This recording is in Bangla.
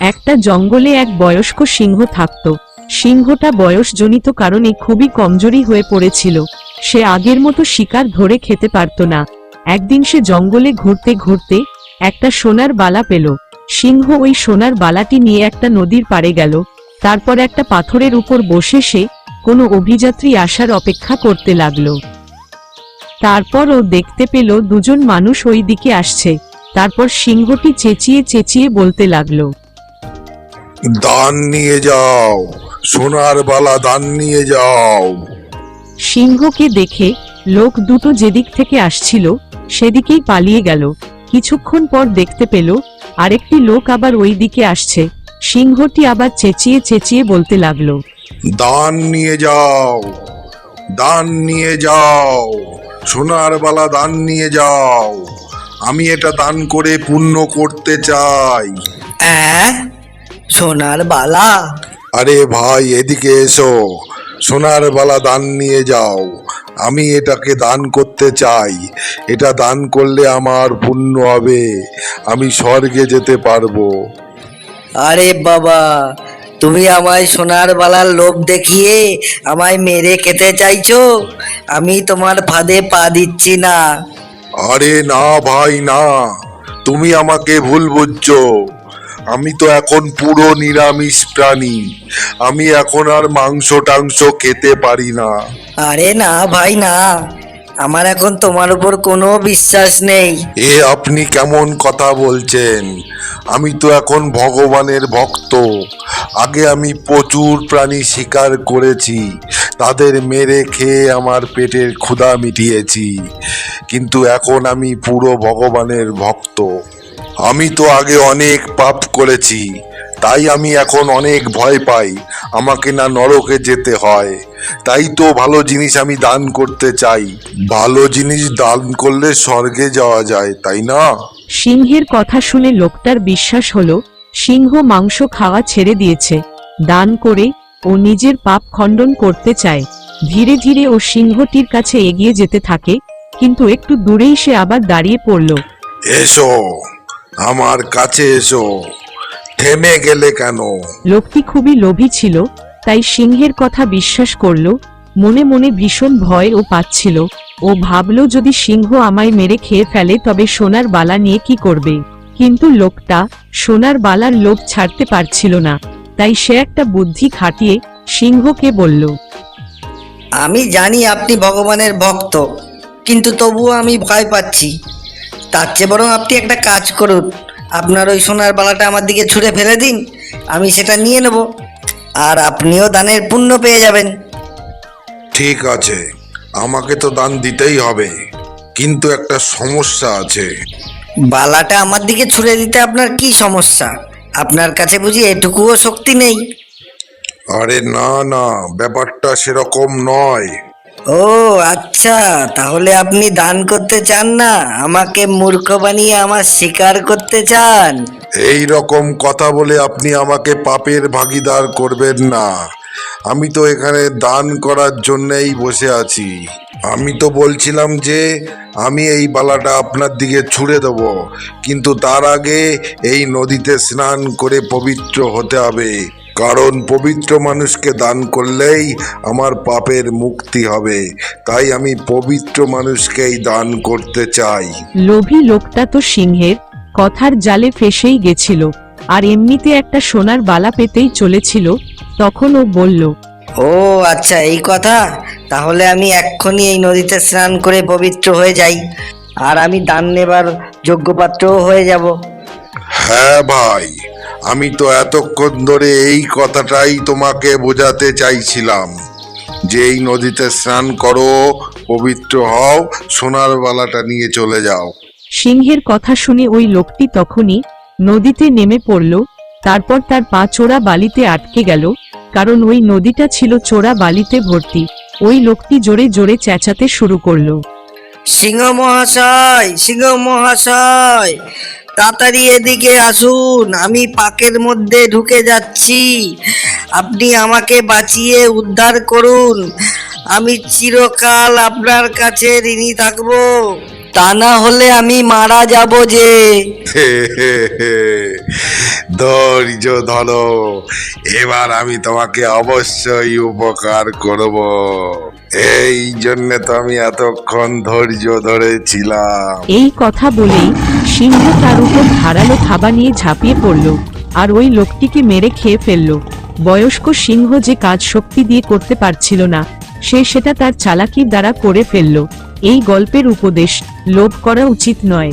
একটা জঙ্গলে এক বয়স্ক সিংহ থাকত। সিংহটা বয়সজনিত কারণে খুবই কমজোরি হয়ে পড়েছিল। সে আগের মতো শিকার ধরে খেতে পারত না। একদিন সে জঙ্গলে ঘুরতে ঘুরতে একটা সোনার বালা পেল। সিংহ ওই সোনার বালাটি নিয়ে একটা নদীর পাড়ে গেল। তারপর একটা পাথরের উপর বসে সে কোনো অভিযাত্রী আসার অপেক্ষা করতে লাগল। তারপর ও দেখতে পেল দুজন মানুষ ওই দিকে আসছে। তারপর সিংহটি চেঁচিয়ে চেঁচিয়ে বলতে লাগল দান নিয়ে যাও সোনার বালা দান নিয়ে যাও। সিংহকে দেখে লোক দুটো যেদিক থেকে আসছিল সেদিকেই পালিয়ে গেল। কিছুক্ষণ পর দেখতে পেল আরেকটি লোক আবার ওই দিকে আসছে। সিংহটি আবার চেঁচিয়ে চেঁচিয়ে বলতে লাগল দান নিয়ে যাও দান নিয়ে যাও সোনার বালা দান নিয়ে যাও। আমি এটা দান করে পুণ্য করতে চাই। অ্যাঁ? সোনার বালা। আরে ভাই এদিকে এসো। সোনার বালা দান নিয়ে যাও। আমি এটাকে দান করতে চাই। এটা দান করলে আমার পুণ্য হবে। আমি স্বর্গে যেতে পারব। আরে বাবা তুমি আমায় সোনার বালার লোভ দেখিয়ে আমায় মেরে খেতে চাইছো? আমি তোমার ফাঁদে পা দিচ্ছি না। আরে না ভাই, না। তুমি আমাকে ভুল বুঝছ। আমি তো এখন পুরো নিরামিষ প্রাণী। আমি এখন আর মাংস টাংস খেতে পারি না। আরে না ভাই, না। আমার এখন তোমার উপর কোনো বিশ্বাস নেই। এ আপনি কেমন কথা বলছেন? আমি তো এখন ভগবানের ভক্ত। আগে আমি প্রচুর প্রাণী শিকার করেছি। তাদের মেরে খেয়ে আমার পেটের ক্ষুধা মিটিয়েছি। কিন্তু এখন আমি পুরো ভগবানের ভক্ত। আমি তো আগে অনেক পাপ করেছি। তাই আমি এখন অনেক ভয় পাই। আমাকে না নরকে যেতে হয়। তাই তো ভালো জিনিস আমি দান করতে চাই। ভালো জিনিস দান করলে স্বর্গে যাওয়া যায় তাই না? সিংহের কথা শুনে লোকটার বিশ্বাস হলো সিংহ মাংস খাওয়া ছেড়ে দিয়েছে। দান করে ও নিজের পাপ খণ্ডন করতে চায়। ধীরে ধীরে ও সিংহটির কাছে এগিয়ে যেতে থাকে কিন্তু একটু দূরেই সে আবার দাঁড়িয়ে পড়ল। এসো আমার কাছে এসো। থেমে গেলে কেন? লোকটি খুবই লোভী ছিল তাই সিংহের কথা বিশ্বাস করল মনে মনে ভীষণ ভয় ও পাচ্ছিল। ও ভাবল যদি সিংহ আমায় মেরে খেয়ে ফেলে তবে সোনার বালা নিয়ে কি করবে? কিন্তু লোকটা সোনার বালার লোভ ছাড়তে পারছিল না তাই সে একটা বুদ্ধি খাটিয়ে সিংহকে বলল আমি জানি আপনি ভগবানের ভক্ত কিন্তু তবুও আমি ভয় পাচ্ছি। তার চেয়ে বরং আপনি একটা কাজ করুন। আপনার ওই সোনার বালাটা আমার দিকে ছুঁড়ে ফেলে দিন আমি সেটা নিয়ে নেব। আর আপনিও দানের পুণ্য পেয়ে যাবেন। ঠিক আছে আমাকে তো দান দিতেই হবে কিন্তু একটা সমস্যা আছে। বালাটা আমার দিকে ছুঁড়ে দিতে আপনার কি সমস্যা? আপনার কাছে বুঝি এটুকুও শক্তি নেই। আরে না না ব্যাপারটা সেরকম নয়। ও আচ্ছা তাহলে আপনি দান করতে চান না? আমাকে মূর্খ বানিয়ে আমার শিকার করতে চান। এই রকম কথা বলে আপনি আমাকে পাপের ভাগিদার করবেন না। আমি তো এখানে দান করার জন্যই বসে আছি। আমি তো বলছিলাম যে, আমি এই বালাটা আপনার দিকে ছুঁড়ে দেব, কিন্তু তার আগে এই নদীতে স্নান করে পবিত্র হতে হবে। কারণ পবিত্র মানুষকে দান করলেই আমার পাপের মুক্তি হবে। তাই আমি পবিত্র মানুষকেই দান করতে চাই। লোভী লোকটা তো সিংহের কথার জালে ফেসেই গেছিল আর এমনিতে একটা সোনার বালা পেতেই চলেছিল তখন ও বলল ও আচ্ছা এই কথা? তাহলে আমি এক্ষুনি এই নদীতে স্নান করে পবিত্র হয়ে যাই আর আমি দান নেবার যোগ্যপাত্রও হয়ে যাব। হ্যাঁ ভাই। আমি তো এতক্ষণ ধরে এই কথাটাই তোমাকে বোঝাতে চাইছিলাম। যে এই নদীতে স্নান করো পবিত্র হও সোনার বালাটা নিয়ে চলে যাও। সিংহের কথা শুনে ওই লোকটি তখনই নদীতে নেমে পড়ল তারপর তার পা চোরা বালিতে আটকে গেল কারণ ওই নদীটা ছিল চোরা বালিতে ভর্তি। ওই লোকটি জোরে জোরে চেঁচাতে শুরু করল। সিংহ মহাশয় সিংহ মহাশয় তাড়াতাড়ি এদিকে আসুন, আমি পাকের মধ্যে ঢুকে যাচ্ছি। আপনি আমাকে বাঁচিয়ে উদ্ধার করুন। আমি চিরকাল আপনার কাছে ঋণী থাকব। তা না হলে আমি মারা যাব যে। ধৈর্য ধরো এবার আমি তোমাকে অবশ্যই উপকার করব। এই জন্য তো আমি এতক্ষণ ধৈর্য ধরেছিলাম। এই কথা বলেই সিংহ তার উপর ধারালো থাবা নিয়ে ঝাঁপিয়ে পড়ল আর ওই লোকটিকে মেরে খেয়ে ফেলল। বয়স্ক সিংহ যে কাজ শক্তি দিয়ে করতে পারছিল না, সে সেটা তার চালাকির দ্বারা করে ফেলল। এই গল্পের উপদেশ লোভ করা উচিত নয়।